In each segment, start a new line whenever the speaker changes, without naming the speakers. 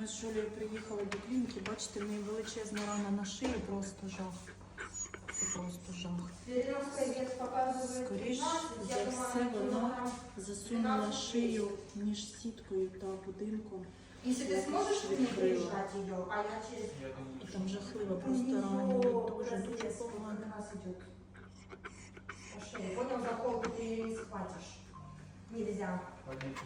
Ми з Жолею приїхали до клініки, бачите, в неї величезна рана на шиї, просто жах. Це просто жах.
Переноска вес показывает
Скоріш
15,
за
я
все
понимаю,
вона
килограмм.
засунула шию між сіткою та будинком.
Если ты сможешь мне
Відкрила.
приезжать ее, а я через...
І там жахливо, просто ранені, дуже дуже погано.
нас идет. По шее. Понял, за холку ты не схватишь. Нельзя.
Поднять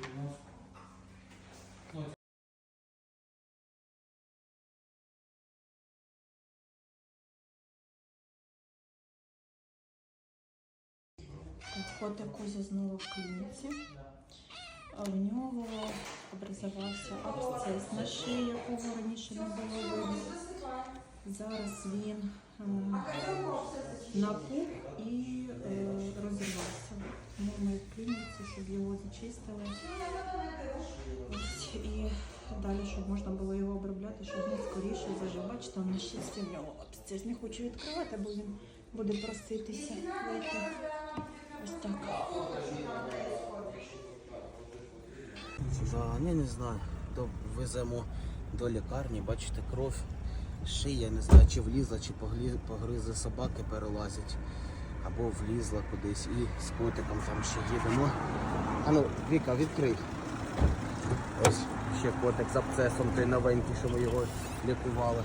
Ходить Кузя знову в клініці. В нього образувався абсцес на шиї, якого раніше не було видно. Зараз він ем, напух і е, розірвався. Тому ми в клініці, щоб його зачистили. І далі, щоб можна було його обробляти, щоб він скоріше зажив. Бачите, на щастя в нього абсцес. Не хочу відкривати, бо він буде проситися. Ось.
Я не знаю, веземо до лікарні, бачите, кров, шия, не знаю, чи влізла, чи погризи собаки перелазять, або влізла кудись. І з котиком там ще їдемо. А ну, Віка, відкрий. Ось ще котик з абцесом, той новенький, що ми його лікували.